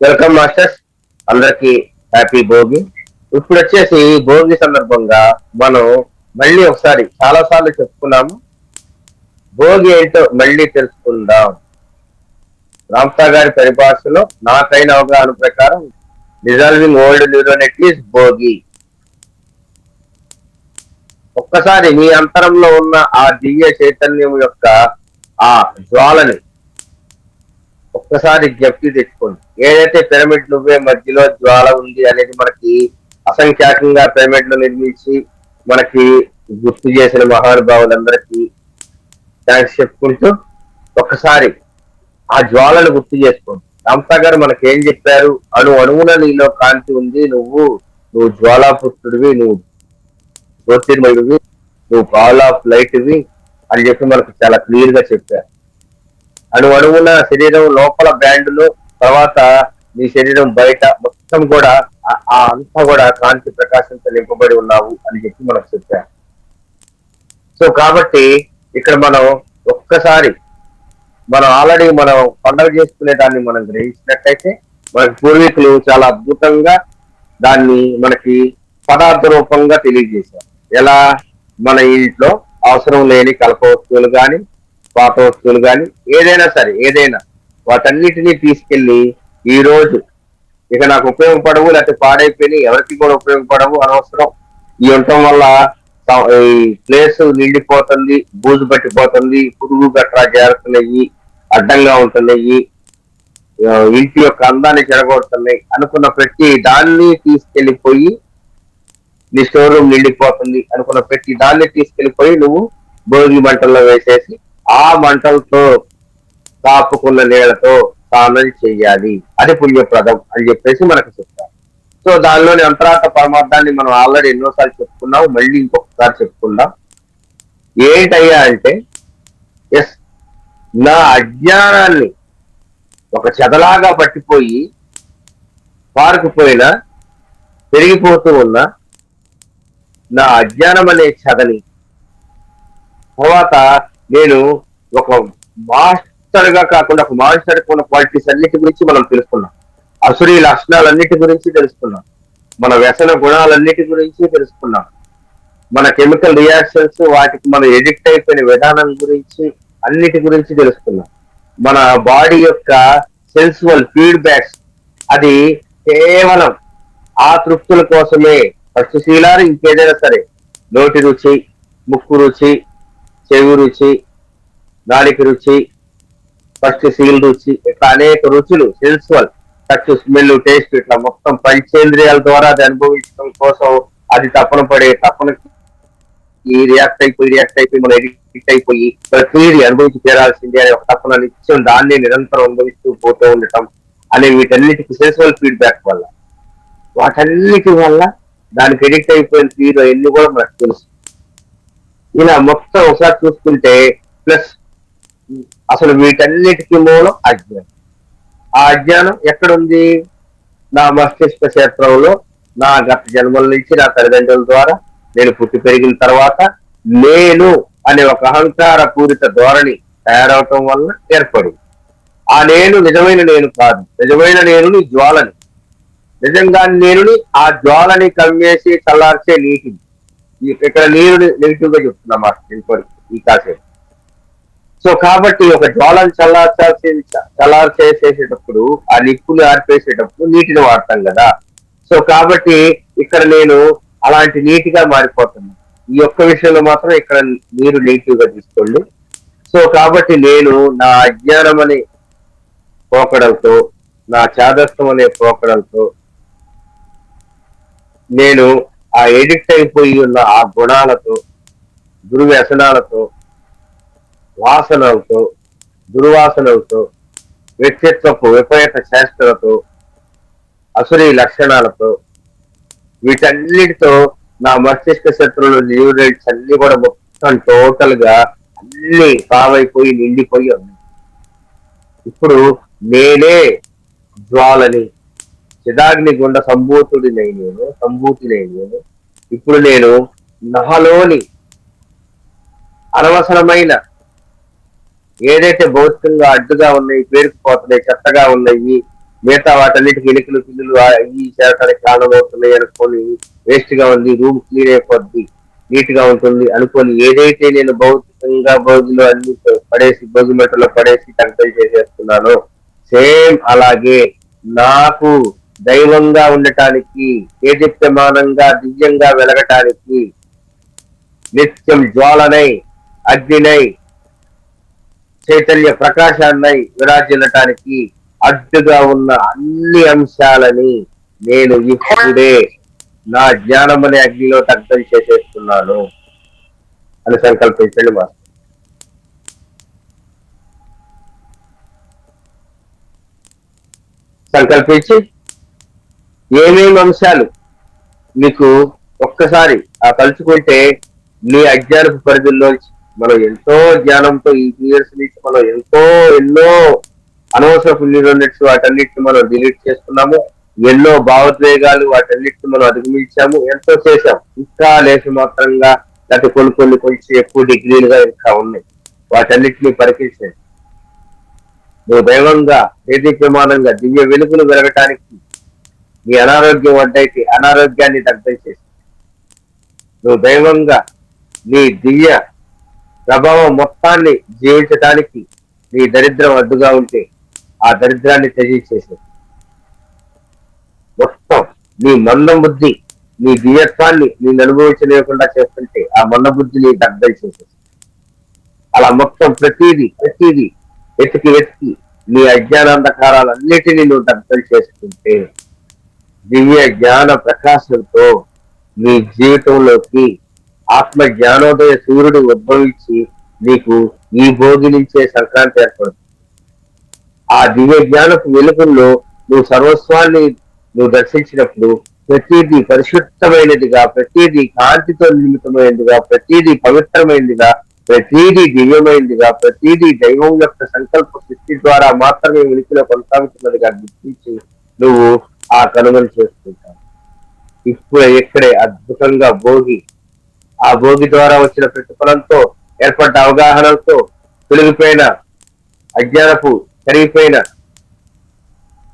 Welcome masters. అందరికి happy Bhogi. ఇప్పుడు వచ్చేసి భోగి సందర్భంగా మనం మళ్ళీ ఒకసారి చాలా సార్లు చెప్పుకున్నాము. భోగి ఏంటో మళ్ళీ తెలుసుకుందాం. రామ్సా గారి పరిభాషలో నాకైన అవగాహన ప్రకారం dissolving old neuron is Bhogi. ఒక్కసారి మీ అంతరంలో ఉన్న ఆ దివ్య చైతన్యం యొక్క ఆ జ్వాలని ఒక్కసారి జ్ఞప్తి తెచ్చుకోండి. ఏదైతే పిరమిడ్ నువ్వే మధ్యలో జ్వాల ఉంది అనేది మనకి అసంఖ్యాకంగా పిరమిడ్లు నిర్మించి మనకి గుర్తు చేసిన మహానుభావులందరికీ థ్యాంక్స్ చెప్పుకుంటూ ఒక్కసారి ఆ జ్వాలను గుర్తు చేసుకోండి. రామ్తా గారు మనకి ఏం చెప్పారు? అణు అణువున నీలో కాంతి ఉంది నువ్వు నువ్వు జ్వాలాపుత్రుడివి నువ్వు జ్యోతిర్మయుడివి నువ్వు బాల్ ఆఫ్ లైట్వి అని చెప్పి మనకు చాలా క్లియర్గా చెప్పారు. అణు అణువున శరీరం లోపల బ్యాండులు తర్వాత నీ శరీరం బయట మొత్తం కూడా ఆ- అంతా కూడా కాంతి ప్రకాశంతో నింపబడి ఉన్నావు అని చెప్పి మనకు చెప్పారు. సో కాబట్టి ఇక్కడ మనం ఒక్కసారి మనం ఆల్రెడీ మనం పండగ చేసుకునే దాన్ని మనం గ్రహించినట్టయితే మనకి పూర్వీకులు చాలా అద్భుతంగా దాన్ని మనకి పదార్థ రూపంగా తెలియజేశారు. ఎలా మన ఇంట్లో అవసరం లేని కలప వస్తువులు కానీ పాత వస్తువులు కానీ ఏదైనా సరే ఏదైనా వాటన్నిటినీ తీసుకెళ్ళి ఈ రోజు ఇక నాకు ఉపయోగపడవు లేకపోతే పాడైపోయినాయి ఎవరికి కూడా ఉపయోగపడవు అనవసరం. ఈ ఉండటం వల్ల ఈ ప్లేస్ నిండిపోతుంది బూజు పట్టిపోతుంది పురుగు గట్రా చేరుతున్నాయి అడ్డంగా ఉంటున్నాయి ఇంటి యొక్క అందాన్ని చెడగొడుతున్నాయి అనుకున్న ప్రతి దాన్ని తీసుకెళ్ళిపోయి నీ స్టోర్ రూమ్ నిండిపోతుంది అనుకున్న ప్రతి దాన్ని తీసుకెళ్ళిపోయి నువ్వు భోగి మంటల్లో వేసేసి ఆ మంటలతో కాపుకున్న నీళ్ళతో స్నానం చేయాలి. అది పుణ్యప్రదం అని చెప్పేసి మనకు చెప్తారు. సో దానిలోని అంతరాత పరమార్థాన్ని మనం ఆల్రెడీ ఎన్నోసార్లు చెప్పుకున్నాం. మళ్ళీ ఇంకొకసారి చెప్పుకుందాం. ఏంటయ్యా అంటే ఎస్ నా అజ్ఞానాన్ని ఒక చెదలాగా పట్టిపోయి పారుకుపోయినా పెరిగిపోతూ ఉన్న నా అజ్ఞానం అనే చెదని తర్వాత నేను ఒక మాస్టర్గా కాకుండా ఒక మాస్టర్ ఉన్న క్వాలిటీస్ అన్నిటి గురించి మనం తెలుసుకున్నాం. అసురీ లక్షణాలన్నిటి గురించి తెలుసుకున్నాం. మన వ్యసన గుణాలన్నిటి గురించి తెలుసుకున్నాం. మన కెమికల్ రియాక్షన్స్ వాటికి మనం ఎడిక్ట్ అయిపోయిన విధానం గురించి అన్నిటి గురించి తెలుసుకున్నాం. మన బాడీ యొక్క సెన్సువల్ ఫీడ్బ్యాక్స్ అది కేవలం ఆ తృప్తుల కోసమే పక్షశీలాలు ఇంకేదైనా సరే నోటి రుచి ముక్కు రుచి చెవి రుచి నాలిక రుచి ఫస్ట్ సీల్ రుచి ఇట్లా అనేక రుచులు సెన్సువల్ టచ్ స్మెల్ టేస్ట్ ఇట్లా మొత్తం పంచేంద్రియాల ద్వారా అది అనుభవించడం కోసం అది తపన పడే తపన ఈ రియాక్ట్ అయిపోయి రియాక్ట్ అయిపోయి మనం ఎడిక్ట్ అయిపోయి ప్రతిదీ అనుభవించి తీరాల్సిందే అనే ఒక తప్పన నిత్యం దాన్ని నిరంతరం అనుభవిస్తూ పోతూ ఉండటం అనే వీటన్నిటికి సెన్సువల్ ఫీడ్బ్యాక్ వల్ల. వాటన్నిటి వల్ల దానికి ఎడిక్ట్ అయిపోయిన తీరు అన్ని కూడా మనకు తెలుసు. ఇలా మొత్తం ఒకసారి చూసుకుంటే ప్లస్ అసలు వీటన్నిటికీ మూలం అజ్ఞానం. ఆ అజ్ఞానం ఎక్కడుంది? నా మస్తిష్క క్షేత్రంలో నా గత జన్మల నుంచి నా తల్లిదండ్రుల ద్వారా నేను పుట్టి పెరిగిన తర్వాత నేను అనే ఒక అహంకార పూరిత ధోరణి తయారవటం వలన ఏర్పడింది. ఆ నేను నిజమైన నేను కాదు. నిజమైన నేనుని జ్వాలని. నిజంగా నేనుని ఆ జ్వాలని కమ్మేసి చల్లార్చే నీటిని ఇక్కడ నీరు నెగిటివ్గా చెప్తున్నా ఇంకోటి ఈ కాసేపు. సో కాబట్టి ఒక జ్వాలను చల్లార్చాల్సి చల్లార్చేసేటప్పుడు ఆ నిప్పులు ఆర్పేసేటప్పుడు నీటిని వాడతాం కదా. సో కాబట్టి ఇక్కడ నేను అలాంటి నీటిగా మారిపోతున్నాను ఈ ఒక్క విషయంలో మాత్రం ఇక్కడ నీరు నెగిటివ్గా తీసుకోండి. సో కాబట్టి నేను నా అజ్ఞానం అనే పోకడలతో నా చాదస్తం అనే పోకడలతో నేను ఆ ఎడిక్ట్ అయిపోయి ఉన్న ఆ గుణాలతో దుర్వ్యసనాలతో వాసనలతో దుర్వాసనలతో వ్యక్తిత్వపు విపరీత శాస్త్రతో అసురీ లక్షణాలతో వీటన్నిటితో నా మస్తిష్క శత్రువులు న్యూరైట్స్ అన్ని కూడా మొత్తం టోటల్గా అన్ని పావైపోయి నిండిపోయి ఉన్నాయి. ఇప్పుడు నేనే జ్వాలని చిదాగ్ని గుండ సంభూతుడినై నేను సంభూతినై నేను. ఇప్పుడు నేను నాలోని అనవసరమైన ఏదైతే భౌతికంగా అడ్డుగా ఉన్నాయి పేరుకుపోతున్నాయి చెత్తగా ఉన్నాయి మిగతా వాటన్నిటికి ఎలుకలు పిల్లులు అవి చేరటానికి కారణమవుతున్నాయి అనుకొని వేస్ట్గా ఉంది రూమ్ క్లీన్ అయిపోద్ది నీట్గా ఉంటుంది అనుకొని ఏదైతే నేను భౌతికంగా భోగిలో అన్ని పడేసి భోగి మెట్టలో పడేసి కంట్రోల్ చేసేస్తున్నానో సేమ్ అలాగే నాకు దైవంగా ఉండటానికి తేజప్యమానంగా దివ్యంగా వెలగటానికి నిత్యం జ్వాలనై అగ్నినై చైతన్య ప్రకాశాన్నై విరాజిల్లటానికి అడ్డుగా ఉన్న అన్ని అంశాలని నేను ఇప్పుడే నా జ్ఞానం అనే అగ్నిలో దగ్ధం చేసేస్తున్నాను అని సంకల్పించండి మా సంకల్పించి ఏమేమి అంశాలు మీకు ఒక్కసారి ఆ తలుచుకుంటే నీ అజ్ఞానపు పరిధుల్లోంచి మనం ఎంతో జ్ఞానంతో ఈ ఇయర్స్ నుంచి మనం ఎంతో ఎన్నో అనవసరపు న్యూరోనెట్స్ వాటన్నిటిని మనం డిలీట్ చేసుకున్నాము ఎన్నో భావోద్వేగాలు వాటన్నిటిని మనం అధిగమించాము. ఎంతో చేశాం. ఇంకా లేచి మాత్రంగా లేకపోతే కొన్ని కొన్ని కొంచెం ఎక్కువ డిగ్రీలుగా ఇంకా ఉన్నాయి. వాటన్నిటిని పరికించాయి నువ్వు దైవంగా ప్రమాణంగా దివ్య వెలుగులు వెలగటానికి నీ అనారోగ్యం అడ్డైతే అనారోగ్యాన్ని దగ్ధం నువ్వు దైవంగా నీ దివ్య ప్రభావం మొత్తాన్ని జీవించటానికి నీ దరిద్రం అడ్డుగా ఉంటే ఆ దరిద్రాన్ని త్యజించేసి మొత్తం నీ మందం బుద్ధి నీ దివ్యత్వాన్ని నేను అనుభవించలేకుండా చేస్తుంటే ఆ మంద బుద్ధిని దగ్ధం చేసేసి అలా మొత్తం ప్రతిదీ ప్రతిదీ వెతికి వెతికి నీ అజ్ఞానాంధకారాలన్నిటినీ నువ్వు దగ్ధం చేసుకుంటే దివ్య జ్ఞాన ప్రకాశంతో నీ జీవితంలోకి ఆత్మ జ్ఞానోదయ సూర్యుడు ఉద్భవించి నీకు ఈ భోగి నుంచే సంక్రాంతి ఏర్పడుతుంది. ఆ దివ్య జ్ఞానపు వెలుగుల్లో నువ్వు సర్వస్వాన్ని నువ్వు దర్శించినప్పుడు ప్రతిదీ పరిశుద్ధమైనదిగా ప్రతిదీ కాంతితో నిర్మితమైనదిగా ప్రతిదీ పవిత్రమైనదిగా ప్రతిదీ దివ్యమైనదిగా ప్రతిదీ దైవం యొక్క సంకల్ప సృష్టి ద్వారా మాత్రమే ఉనికిలో కొనసాగుతున్నదిగా గుర్తించి నువ్వు ఆ కనుమలు చేసుకుంటాం. ఇప్పుడు ఇక్కడే అద్భుతంగా భోగి ఆ భోగి ద్వారా వచ్చిన ప్రతిఫలంతో ఏర్పడ్డ అవగాహనలతో తొలగిపోయిన అజ్ఞానపు కరిగిపోయిన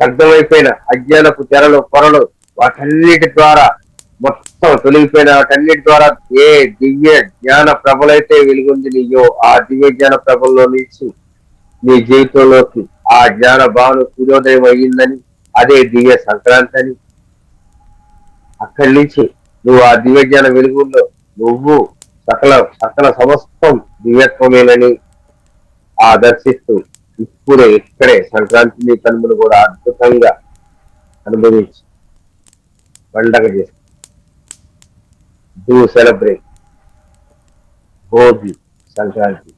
దగ్ధమైపోయిన అజ్ఞానపు తెరలు పొరలు వాటన్నిటి ద్వారా మొత్తం తొలగిపోయిన వాటన్నిటి ద్వారా ఏ దివ్య జ్ఞాన ప్రభలైతే వెలుగుంది నీయో ఆ దివ్య జ్ఞాన ప్రభల్లో నుంచి నీ జీవితంలోకి ఆ జ్ఞాన భావన సూర్యోదయం అయ్యిందని అదే దివ్య సంక్రాంతి అని అక్కడి నుంచి నువ్వు ఆ దివ్యజ్ఞాన వెలుగుల్లో నువ్వు సకల సకల సమస్తం దివ్యత్వమేనని ఆ దర్శిస్తూ ఇప్పుడే ఇక్కడే సంక్రాంతిని కనుమలు కూడా అద్భుతంగా అనుభవించి పండగ చేస్తాం. Do celebrate Bhogi Sankranti.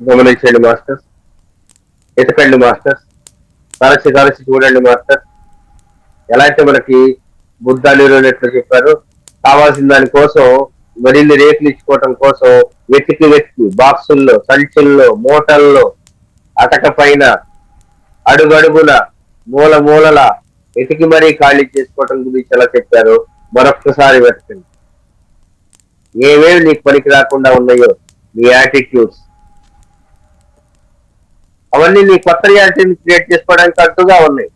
గమనించండి మాస్టర్స్. ఎతకండి మాస్టర్స్. తరచి తరచి చూడండి మాస్టర్ ఎలా అయితే మనకి బుద్ధ ఎట్లా చెప్పారు. కావాల్సిన దానికోసం మరిన్ని రేట్లు ఇచ్చుకోవటం కోసం వెతికి వెతికి బాక్సుల్లో సంచుల్లో మూటల్లో అటక పైన అడుగడుగున మూల మూలల వెతికి మరీ ఖాళీ చేసుకోవటం గురించి ఎలా చెప్పారు? మరొక్కసారి వెతకండి. ఏమేమి నీకు పనికి రాకుండా ఉన్నాయో నీ యాటిట్యూడ్స్. అవన్నీ నీ కొత్త రియాలిటీని క్రియేట్ చేసుకోవడానికి అడ్డుగా ఉన్నాయి.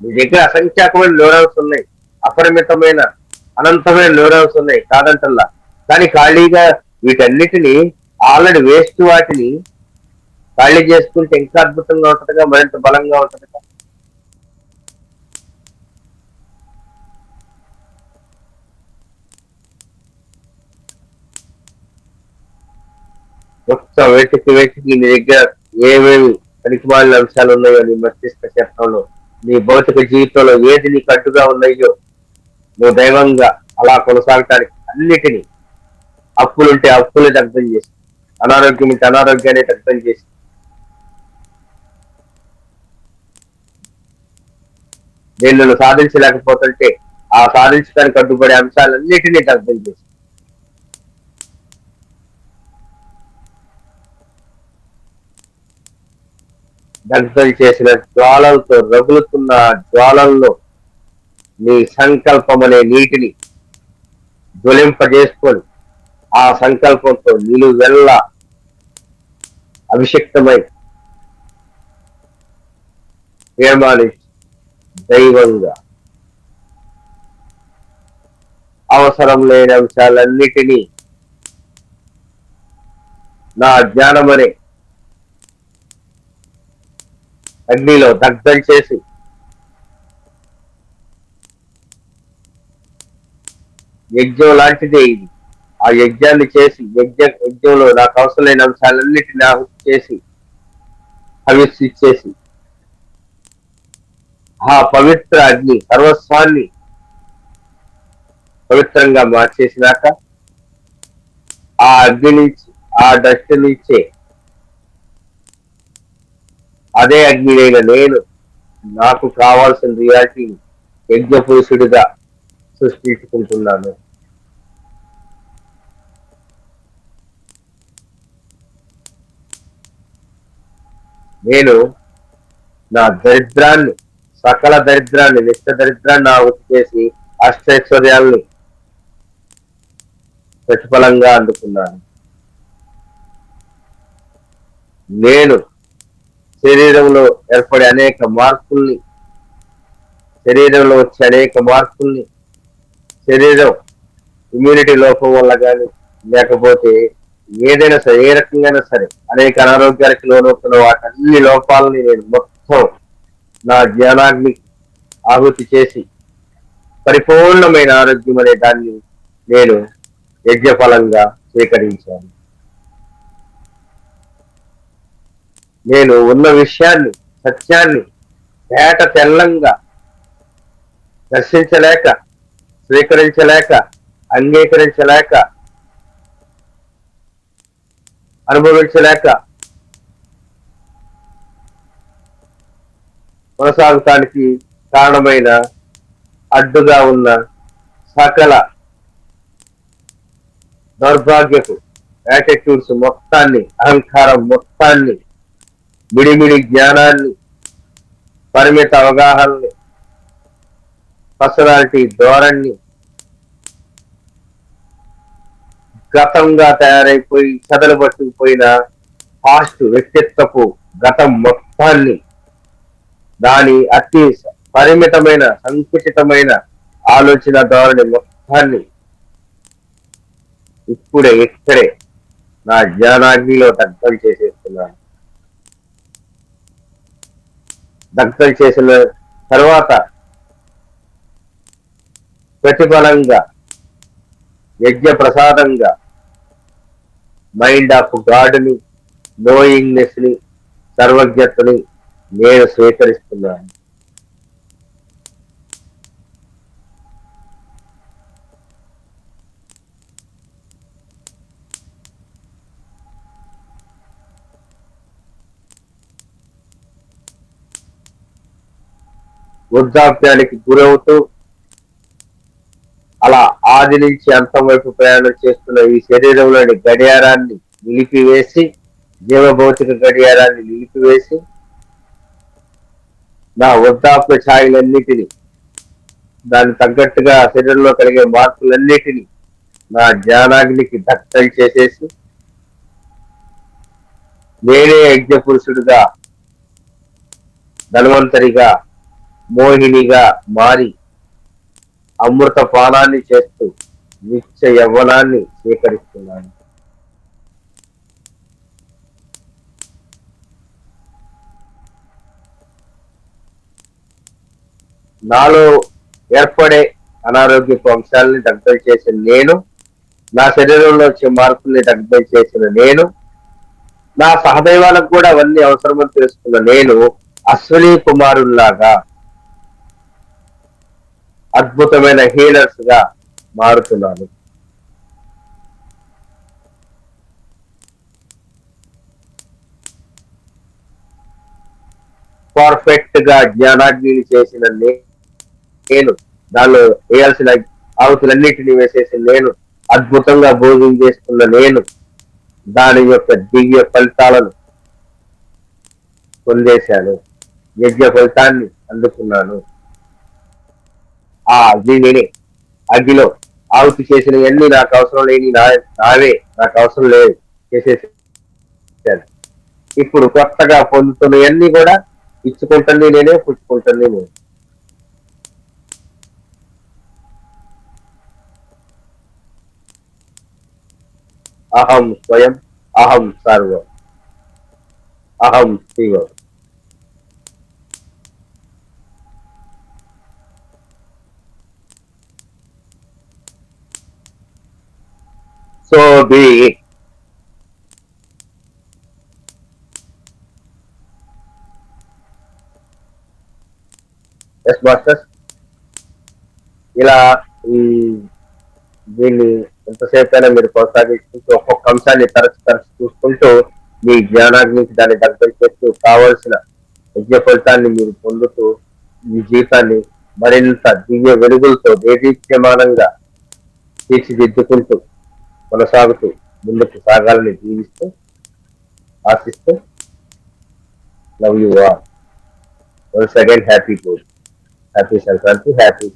నీ దగ్గర అసంఖ్యాకమైన న్యూరాన్స్ ఉన్నాయి. అపరిమితమైన అనంతమైన న్యూరాన్స్ ఉన్నాయి. కాదంటల్లా. కానీ ఖాళీగా వీటన్నిటిని ఆల్రెడీ వేస్ట్ వాటిని ఖాళీ చేసుకుంటే ఇంకా అద్భుతంగా ఉంటుందిగా మరింత బలంగా ఉంటుంది మొత్తం వెతికి వేటికి నీ దగ్గర ఏమేమి పనికిమాలిన అంశాలు ఉన్నాయో నీ మస్తిష్క క్షేత్రంలో నీ భౌతిక జీవితంలో ఏది నీకు అడ్డుగా ఉన్నాయో నువ్వు దైవంగా అలా కొనసాగటానికి అన్నిటినీ అప్పులుంటే అప్పులు దగ్ధం చేసి అనారోగ్యం ఉంటే అనారోగ్యాన్ని దగ్ధం చేసి. నేను నన్ను సాధించలేకపోతుంటే ఆ సాధించడానికి అడ్డుపడే అంశాలన్నిటినీ దగ్ధం చేసి. దగ్ధం చేసిన జ్వాలలతో రగులుతున్న జ్వాలల్లో నీ సంకల్పం అనే నీటిని జ్వలింపజేసుకొని ఆ సంకల్పంతో నిలువెల్ల అభిషిక్తమై ప్రేమాని దైవంగా. అవసరం లేని అంశాలన్నిటినీ నా జ్ఞానమనే అగ్నిలో దగ్ధం చేసి. యజ్ఞం లాంటిదే ఇది. ఆ యజ్ఞాన్ని చేసి యజ్ఞ యజ్ఞంలో నాకు అవసరమైన అంశాలన్నిటిని ఆహుతి చేసి హవిస్సు ఇచ్చేసి ఆ పవిత్ర అగ్ని సర్వస్వాన్ని పవిత్రంగా మార్చేసినాక ఆ అగ్ని నుంచి ఆ డస్ట్ నుంచే అదే అగ్నినైన నేను. నాకు కావాల్సిన రియాలిటీ యజ్ఞపురుషుడిగా సృష్టించుకుంటున్నాను. నేను నా దరిద్రాన్ని సకల దరిద్రాన్ని నిత్య దరిద్రాన్ని నా చేసి అష్టైశ్వర్యాల్ని ప్రతిఫలంగా అందుకున్నాను. నేను శరీరంలో ఏర్పడే అనేక మార్పుల్ని శరీరంలో వచ్చే అనేక మార్పుల్ని శరీరం ఇమ్యూనిటీ లోపం వల్ల కానీ లేకపోతే ఏదైనా సరే ఏ రకంగా సరే అనేక అనారోగ్యానికి లోనవుతున్న వాటి అన్ని లోపాలని నేను మొత్తం నా జ్ఞానాగ్ని ఆహుతి చేసి పరిపూర్ణమైన ఆరోగ్యం అనే దాన్ని నేను యజ్ఞఫలంగా స్వీకరించాను. నేను ఉన్న విషయాన్ని సత్యాన్ని తేట తెల్లంగా దర్శించలేక స్వీకరించలేక అంగీకరించలేక అనుభవించలేక కొనసాగటానికి కారణమైన అడ్డుగా ఉన్న సకల దౌర్భాగ్యపు యాటిట్యూడ్స్ మొత్తాన్ని అహంకారం మొత్తాన్ని మిడిమిడి జ్ఞానాన్ని పరిమిత అవగాహనని పర్సనాలిటీ ధోరణి గతంగా తయారైపోయి చదలు పట్టుకుపోయిన పాస్ట్ వ్యక్తిత్వపు గతం మొత్తాన్ని దాని అతి పరిమితమైన సంకుచితమైన ఆలోచన ధోరణి మొత్తాన్ని ఇప్పుడే ఇక్కడే నా జ్ఞానాగ్నిలో దగ్ధం చేసేస్తున్నాను. దగ్గర చేసిన తర్వాత ప్రతిఫలంగా యజ్ఞ ప్రసాదంగా మైండ్ ఆఫ్ గాడ్ని నోయింగ్నెస్ని సర్వజ్ఞతని నేను స్వీకరిస్తున్నాను. వృద్ధాప్యానికి గురవుతూ అలా ఆది నుంచి అంతం వైపు ప్రయాణం చేస్తున్న ఈ శరీరంలోని గడియారాన్ని నిలిపివేసి జీవభౌతిక గడియారాన్ని నిలిపివేసి నా వృద్ధాప్య ఛాయలన్నిటినీ దానికి తగ్గట్టుగా శరీరంలో కలిగే మార్పులన్నిటిని నా జ్ఞానాగ్నికి దగ్ధం చేసేసి నేనే యజ్ఞ పురుషుడిగా ధన్వంతరిగా మోహినిగా మారి అమృత పానాన్ని చేస్తూ నిత్య యవ్వనాన్ని స్వీకరిస్తున్నాను నాలో ఏర్పడే అనారోగ్యపు అంశాలని దగ్ధం చేసిన నేను నా శరీరంలో వచ్చే మార్పుల్ని దగ్ధం చేసిన నేను నా సహదైవాలకు కూడా అవన్నీ అవసరమని తెలుసుకున్న నేను అశ్విని కుమారుల్లాగా అద్భుతమైన హీలర్స్గా మారుతున్నాను. పర్ఫెక్ట్గా జ్ఞానాగ్ని చేసిన నేను దానిలో వేయాల్సిన ఆవుతులన్నిటిని వేసేసి నేను అద్భుతంగా భోజనం చేస్తున్న నేను దాని యొక్క దివ్య ఫలితాలను పొందేశాను. యజ్ఞ ఫలితాన్ని అందుకున్నాను. ఆ అగ్ని నేనే అగ్నిలో చేసినవి అన్ని నాకు అవసరం లేని నా నావే నాకు అవసరం లేదు చేసేసి ఇప్పుడు కొత్తగా పొందుతున్నవన్నీ కూడా ఇచ్చుకుంటుంది నేనే పుచ్చుకుంటుంది నేను. అహం స్వయం అహం సర్వం. అహం శివం. So be it. Yes masters ఇలా ఈ దీన్ని ఎంతసేపైనా మీరు కొనసాగిస్తుంటూ ఒక్కొక్క అంశాన్ని తరచు తరచు చూసుకుంటూ మీ జ్ఞానాగ్నికి దాన్ని దగ్గర చేస్తూ కావలసిన యజ్ఞ ఫలితాన్ని మీరు పొందుతూ మీ జీవితాన్ని మరింత దివ్య వెలుగులతో దేదీప్యమానంగా తీర్చిదిద్దుకుంటూ కొనసాగుతూ ముందుకు సాగాలని జీవిస్తూ ఆశిస్తూ love you all. Once again happy goal happy Sankranti happy